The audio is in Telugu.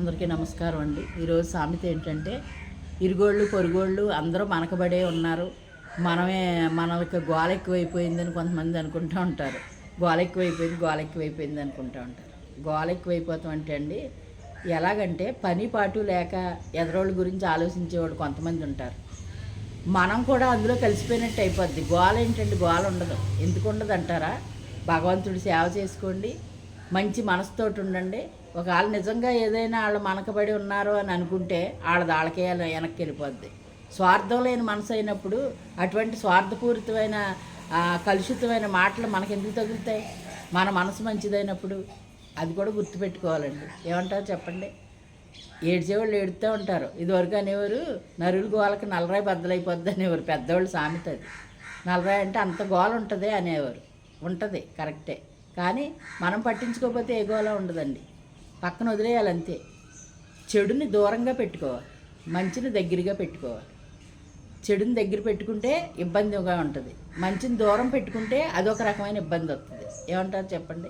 అందరికీ నమస్కారం అండి. ఈరోజు సామెత ఏంటంటే ఇరుగోళ్ళు పొరుగోళ్ళు అందరూ మనకబడే ఉన్నారు. మనమే మనకి గోల ఎక్కువైపోయిందని కొంతమంది అనుకుంటూ ఉంటారు. గోల ఎక్కువైపోయింది గోల ఎక్కువైపోయింది అనుకుంటూ ఉంటారు. గోల ఎక్కువైపోతాం అంటే అండి ఎలాగంటే పని పాటు లేక ఎదరోళ్ళ గురించి ఆలోచించేవాడు కొంతమంది ఉంటారు. మనం కూడా అందులో కలిసిపోయినట్టు అయిపోద్ది. గోల ఏంటండి? గోల ఉండదు. ఎందుకు ఉండదు అంటారా భగవంతుడి సేవ చేసుకోండి. మంచి మనసుతోటి ఉండండి ఒకవేళ నిజంగా ఏదైనా వాళ్ళు మనకబడి ఉన్నారు అని అనుకుంటే వాళ్ళది వాళ్ళకే వెనక్కి వెళ్ళిపోద్ది స్వార్థం లేని మనసు అయినప్పుడు అటువంటి స్వార్థపూరితమైన కలుషితమైన మాటలు మనకి ఎందుకు తగులుతాయి? మన మనసు మంచిదైనప్పుడు అది కూడా గుర్తుపెట్టుకోవాలండి. ఏమంటారు చెప్పండి? ఏడ్చేవాళ్ళు ఏడుతూ ఉంటారు. ఇదివరకు అనేవారు నరులు గోలకి నలరాయి బద్దలైపోద్ది అనేవారు. పెద్దవాళ్ళు సామెత అది. నలరాయి అంటే అంత గోల ఉంటుంది అనేవారు. ఉంటుంది కరెక్టే. కానీ మనం పట్టించుకోకపోతే ఎగోలా ఉండదండి. పక్కన వదిలేయాలి అంతే చెడుని దూరంగా పెట్టుకోవాలి. మంచిని దగ్గరగా పెట్టుకోవాలి. చెడుని దగ్గర పెట్టుకుంటే ఇబ్బందిగా ఉంటుంది. మంచిని దూరం పెట్టుకుంటే అదొక రకమైన ఇబ్బంది వస్తుంది. ఏమంటారు చెప్పండి?